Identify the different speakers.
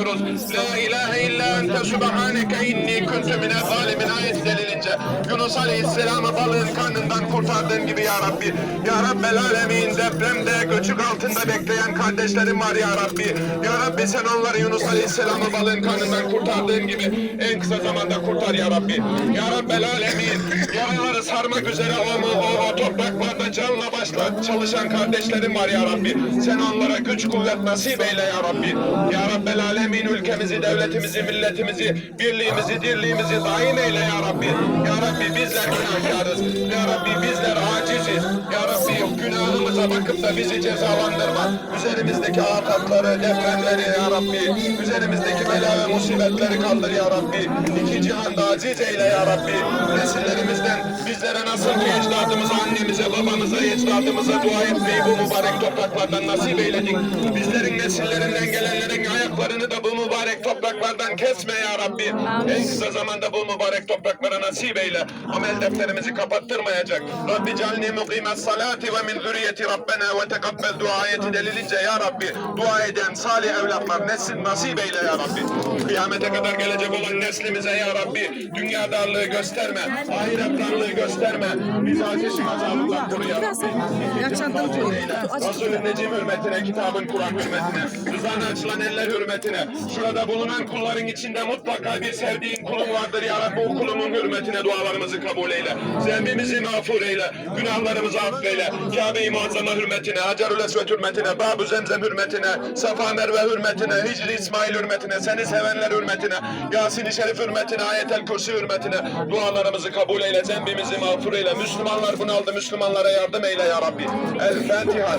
Speaker 1: La ilahe illa ente subhaneke inni kuntu mine zalimin. Ayet denilince Yunus Aleyhisselam'ı balığın karnından kurtardığın gibi ya Rabbi. Ya Rabbel Alemin depremde göçük altında bekleyen kardeşlerim var ya Rabbi. Ya Rabbi sen onları Yunus Aleyhisselam'ı balığın karnından kurtardığın gibi en kısa zamanda kurtar ya Rabbi. Ya Rabbel Alemin yaraları sarmak üzere o, o, o topraklarda canla başla çalışan kardeşlerim var ya Rabbi. Sen onlara güç kuvvet nasip eyle ya Rabbi. Ya Rabbel Alemin ülkemizi, devletimizi, milletimizi, birliğimizi, dirliğimizi daim eyle ya Rabbi. Ya Rabbi bizler günahkarız. Ya Rabbi bizler aciziz. Ya Rabbi günahımıza bakıp da bizi cezalandırma. Üzerimizdeki afatları, depremleri ya Rabbi. Üzerimizdeki bela ve musibetleri kaldır ya Rabbi. İki cihanda aziz eyle ya Rabbi. Nesillerimizden bizlere nasıl ki ecdadımıza, annemize, babamıza, ecdadımıza dua etmeyi bu mübarek topraklardan nasip eyledin. Bizlerin nesillerinden gelenlerin topraklardan kesme ya Rabbi. En kısa zamanda bu mübarek topraklara nasip eyle. Amel defterimizi kapattırmayacak. Rabbi calni mukimet salati ve min zürriyeti Rabbena ve tekabbel duayeti delilince ya Rabbi. Dua eden salih evlatlar nesil nasip eyle ya Rabbi. Kıyamete kadar gelecek olan neslimize ya Rabbi. Dünya darlığı gösterme. Ahiret darlığı gösterme. Bizi ateşin azabından koru ya Rabbi. Eyle. Resulün Necim hürmetine, kitabın Kur'an hürmetine, rızana açılan eller hürmetine, şurada bulunan kulların içinde mutlaka bir sevdiğin kulun vardır ya Rabbi. O kulumun hürmetine dualarımızı kabul eyle. Zembimizi mağfur eyle. Günahlarımızı affeyle. Kabe-i Muazzama hürmetine, Hacerül Esved hürmetine, Bab-ı Zemzem hürmetine, Safa Merve hürmetine, Hicri İsmail hürmetine, seni sevenler hürmetine, Yasin-i Şerif hürmetine, Ayet-el Kürsi hürmetine dualarımızı kabul eyle. Zembimizi mağfur eyle. Müslümanlar bunaldı. Müslümanlara yardım eyle ya Rabbi. El Fatiha.